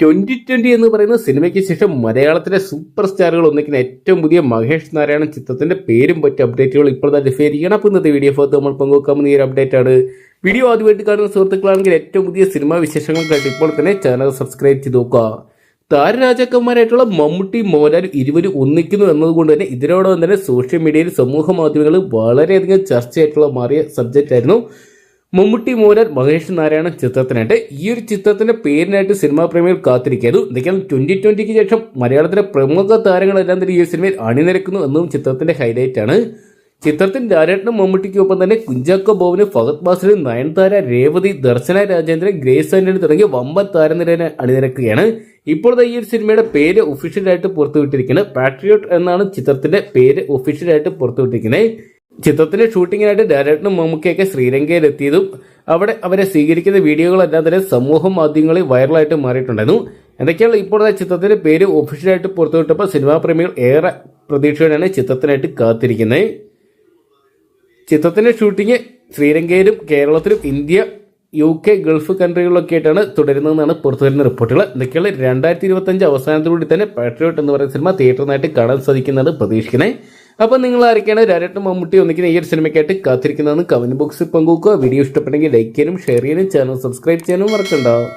Twenty twenty എന്ന് പറയുന്ന സിനിമയ്ക്ക് ശേഷം മലയാളത്തിലെ സൂപ്പർ സ്റ്റാറുകൾ ഒന്നിക്കുന്ന ഏറ്റവും പുതിയ മഹേഷ് നാരായണൻ ചിത്രത്തിന്റെ പേരും പറ്റി അപ്ഡേറ്റുകൾ തന്നെ ഡിഫൈൻ അപ്പോൾ ഇന്നത്തെ വീഡിയോ ഭാഗത്ത് നമ്മൾ പങ്കുവെക്കാമെന്ന് ഈ ഒരു അപ്ഡേറ്റ് ആണ്. വീഡിയോ ആദ്യമായിട്ട് കാണുന്ന സുഹൃത്തുക്കളാണെങ്കിൽ ഏറ്റവും പുതിയ സിനിമാ വിശേഷങ്ങൾക്കായിട്ട് ഇപ്പോൾ തന്നെ ചാനൽ സബ്സ്ക്രൈബ് ചെയ്ത് നോക്കുക. താരരാജാക്കന്മാരായിട്ടുള്ള മമ്മൂട്ടി മോഹൻലാൽ ഇരുവരും ഒന്നിക്കുന്നു എന്നതുകൊണ്ട് തന്നെ ഇതിനോടൊപ്പം തന്നെ സോഷ്യൽ മീഡിയയിൽ സമൂഹ മാധ്യമങ്ങളിൽ വളരെയധികം ചർച്ചയായിട്ടുള്ള മാറിയ സബ്ജക്റ്റ് ആയിരുന്നു. മമ്മൂട്ടി മോഹൻലാൽ മഹേഷ് നാരായണൻ ചിത്രത്തിനായിട്ട് ഈ ഒരു ചിത്രത്തിന്റെ പേരിനായിട്ട് സിനിമാ പ്രേമികൾ കാത്തിരിക്കുന്നു എന്തൊക്കെയാണ് ട്വന്റി ട്വന്റിക്ക് ശേഷം മലയാളത്തിലെ പ്രമുഖ താരങ്ങളെല്ലാം തന്നെ ഈ ഒരു സിനിമയിൽ അണിനിരക്കുന്നു എന്നും ചിത്രത്തിന്റെ ഹൈലൈറ്റ് ആണ്. ചിത്രത്തിൽ ലാലേട്ടനും മമ്മൂട്ടിക്കൊപ്പം തന്നെ കുഞ്ചാക്കോ ബോബന് ഫഹദ് ബാസിന് നയൻതാര രേവതി ദർശന രാജേന്ദ്രൻ ഗ്രേസ് ആന്റണി തുടങ്ങിയ വമ്പൻ താരനിരനെ അണിനിരക്കുകയാണ്. ഇപ്പോഴത്തെ ഈ ഒരു സിനിമയുടെ പേര് ഒഫീഷ്യലായിട്ട് പുറത്തുവിട്ടിരിക്കുന്നത് പാട്രിയോട്ട് എന്നാണ് ചിത്രത്തിന്റെ പേര് ഒഫീഷ്യലായിട്ട് പുറത്തുവിട്ടിരിക്കുന്നത്. ചിത്രത്തിന്റെ ഷൂട്ടിങ്ങിനായിട്ട് ഡയറക്ടർ മമ്മൂക്കയൊക്കെ ശ്രീലങ്കയിലെത്തിയതും അവിടെ അവരെ സ്വീകരിക്കുന്ന വീഡിയോകളെല്ലാം തന്നെ സമൂഹ മാധ്യമങ്ങളിൽ വൈറലായിട്ട് മാറിയിട്ടുണ്ടായിരുന്നു. എന്തൊക്കെയാണ് ഇപ്പോഴത്തെ ചിത്രത്തിന്റെ പേര് ഒഫീഷ്യലായിട്ട് പുറത്തുവിട്ടപ്പോൾ സിനിമാ പ്രേമികൾ ഏറെ പ്രതീക്ഷയോടെയാണ് ചിത്രത്തിനായിട്ട് കാത്തിരിക്കുന്നത്. ചിത്രത്തിന്റെ ഷൂട്ടിംഗ് ശ്രീലങ്കയിലും കേരളത്തിലും ഇന്ത്യ യു കെ ഗൾഫ് കൺട്രികളിലൊക്കെ ആയിട്ടാണ് തുടരുന്നതെന്നാണ് പുറത്തുവരുന്ന റിപ്പോർട്ടുകൾ. എന്തൊക്കെയാണ് രണ്ടായിരത്തി ഇരുപത്തി അഞ്ച് അവസാനത്തോടുകൂടി തന്നെ പാട്രിയോട്ട് എന്ന് പറയുന്ന സിനിമ തിയേറ്ററിനായിട്ട് കാണാൻ സാധിക്കുന്നതാണ് പ്രതീക്ഷിക്കണേ അപ്പം നിങ്ങൾ ആരൊക്കെയാണ് രാജട്ട് മമ്മൂട്ടി ഒന്നിക്കുന്ന ഈ ഒരു സിനിമയ്ക്കായിട്ട് കാത്തിരിക്കുന്നതെന്ന് കമന്റ് ബോക്സിൽ പങ്കുവെക്കുക. വീഡിയോ ഇഷ്ടപ്പെട്ടെങ്കിൽ ലൈക്ക് ചെയ്യാനും ഷെയർ ചെയ്യാനും ചാനൽ സബ്സ്ക്രൈബ് ചെയ്യാനും മറക്കണ്ടാവും